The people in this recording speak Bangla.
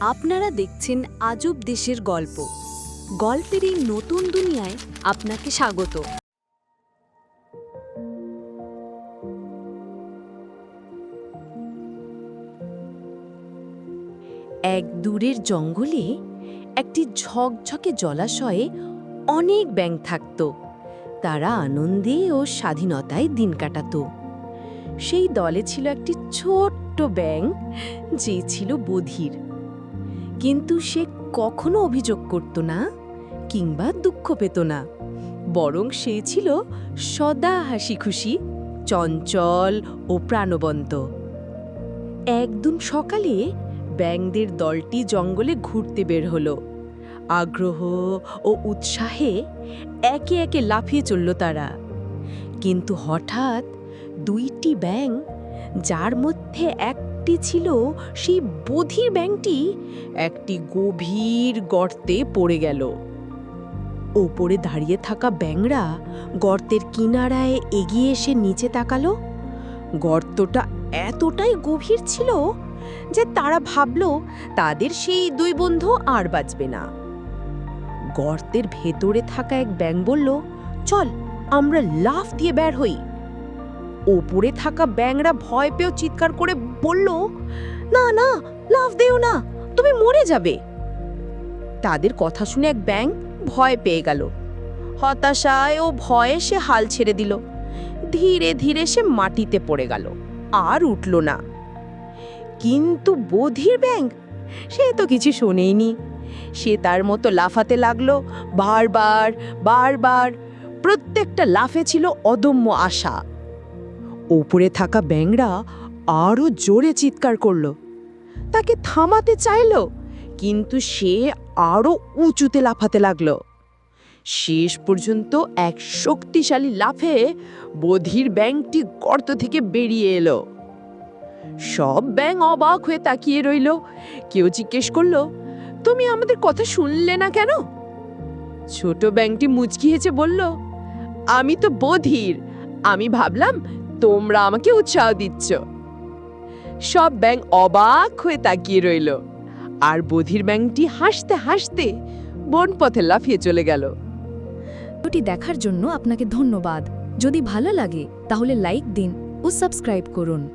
আপনারা দেখছেন আজব দেশের গল্প। গল্পের এই নতুন দুনিয়ায় আপনাকে স্বাগত। এক দূরের জঙ্গলে একটি ঝকঝকে জলাশয়ে অনেক ব্যাঙ থাকত। তারা আনন্দে ও স্বাধীনতায় দিন কাটাত। সেই দলে ছিল একটি ছোট্ট ব্যাঙ, যে ছিল বধির। কিন্তু সে কখনো অভিযোগ করত না কিংবা দুঃখ পেত না। বরং সে ছিল সদা হাসি খুশি চঞ্চল ও প্রাণবন্ত। একদিন সকালে ব্যাঙদের দলটি জঙ্গলে ঘুরতে বের হলো। আগ্রহ ও উৎসাহে একে একে লাফিয়ে চলল তারা। কিন্তু হঠাৎ দুইটি ব্যাঙ, যার মধ্যে একটি ছিল সেই বধির ব্যাঙটি একটি গভীর গর্তে পড়ে গেল। ওপরে দাঁড়িয়ে থাকা ব্যাঙরা গর্তের কিনারায় এগিয়ে এসে নিচে তাকালো। গর্তটা এতটাই গভীর ছিল যে তারা ভাবল, তাদের সেই দুই বন্ধু আর বাঁচবে না। গর্তের ভেতরে থাকা এক ব্যাঙ বলল, চল, আমরা লাফ দিয়ে বের হই। ওপরে থাকা ব্যাঙরা ভয় পেয়েও চিৎকার করে বলল, না না, লাফ দেও না, তুমি মরে যাবে। তাদের কথা শুনে এক ব্যাঙ ভয় পেয়ে গেল। হতাশায় ও ভয়ে সে হাল ছেড়ে দিল। ধীরে ধীরে সে মাটিতে পড়ে গেল, আর উঠল না। কিন্তু বধির ব্যাঙ সে তো কিছু শোনেইনি। সে তার মতো লাফাতে লাগল, বারবার বারবার। প্রত্যেকটা লাফে ছিল অদম্য আশা। ওপরে থাকা ব্যাঙরা আরও জোরে চিৎকার করল। তাকে থামাতে চাইল, কিন্তু সে আরও উঁচুতে লাফাতে লাগল। শেষ পর্যন্ত এক শক্তিশালী লাফে বধির ব্যাংকটি গর্ত থেকে বেরিয়ে এলো। সব ব্যাং অবাক হয়ে তাকিয়ে রইল। কেউ জিজ্ঞেস করল, তুমি আমাদের কথা শুনলে না কেন? ছোট ব্যাংকটি মুচকি হেসে বলল, আমি তো বধির। আমি ভাবলাম তোমরা আমাকে উৎসাহ দিচ্ছ। সব ব্যাং অবাক হয়ে তাকিয়ে রইল। আর বধির ব্যাংটি হাসতে হাসতে বন পথে লাফিয়ে চলে গেল। ভিডিওটি দেখার জন্য আপনাকে ধন্যবাদ। যদি ভালো লাগে, তাহলে লাইক দিন ও সাবস্ক্রাইব করুন।